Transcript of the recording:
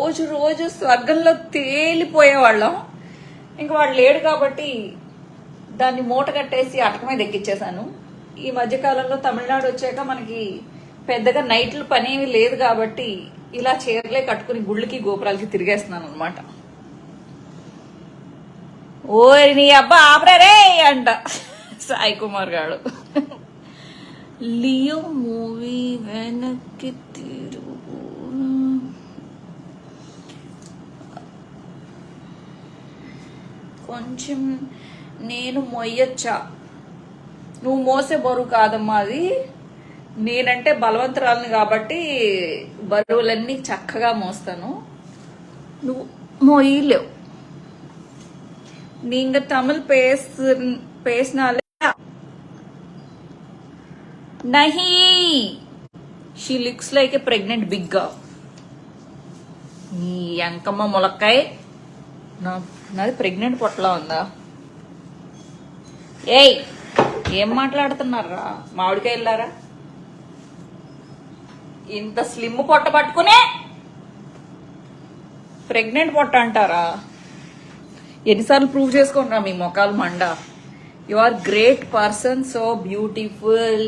రోజు రోజు స్వర్గంలో తేలిపోయేవాళ్ళం. ఇంక వాడు లేడు కాబట్టి దాన్ని మూట కట్టేసి అటక మీద ఎక్కిచ్చేసాను ఈ మధ్యకాలంలో తమిళనాడు వచ్చాక మనకి పెద్దగా నైట్లు పనేమి లేదు కాబట్టి ఇలా చీరలే కట్టుకుని గుళ్ళకి గోపురాలకి తిరిగేస్తున్నాను అనమాట ఓరి నీ అబ్బా ఆపరే అంట సాయి కుమార్ గారు. లియో మూవీ వెనక్కి తిరుగు కొంచెం నేను మొయ్యొచ్చా నువ్వు మోసే బరువు కాదమ్మా అది నేనంటే బలవంతరాలని కాబట్టి బరువులన్నీ చక్కగా మోస్తాను నువ్వు మోయలేవు நீங்க தமிழ் பேசு பேசினாலே नहीं she looks like a pregnant బిగ్గా నీ అంకమ్మ ములక్కాయ నా నాది ప్రెగ్నెంట్ పొట్టలా ఉందా? ఏయ్ ఏం మాట్లాడుతున్నారా? మామిడికాయ వెళ్ళారా? ఇంత స్లిమ్ పొట్ట పట్టుకునే ప్రెగ్నెంట్ పొట్ట అంటారా? ఎన్నిసార్లు ప్రూవ్ చేసుకుంటున్నా మీ మొఖాలు మండ? You are great person so beautiful.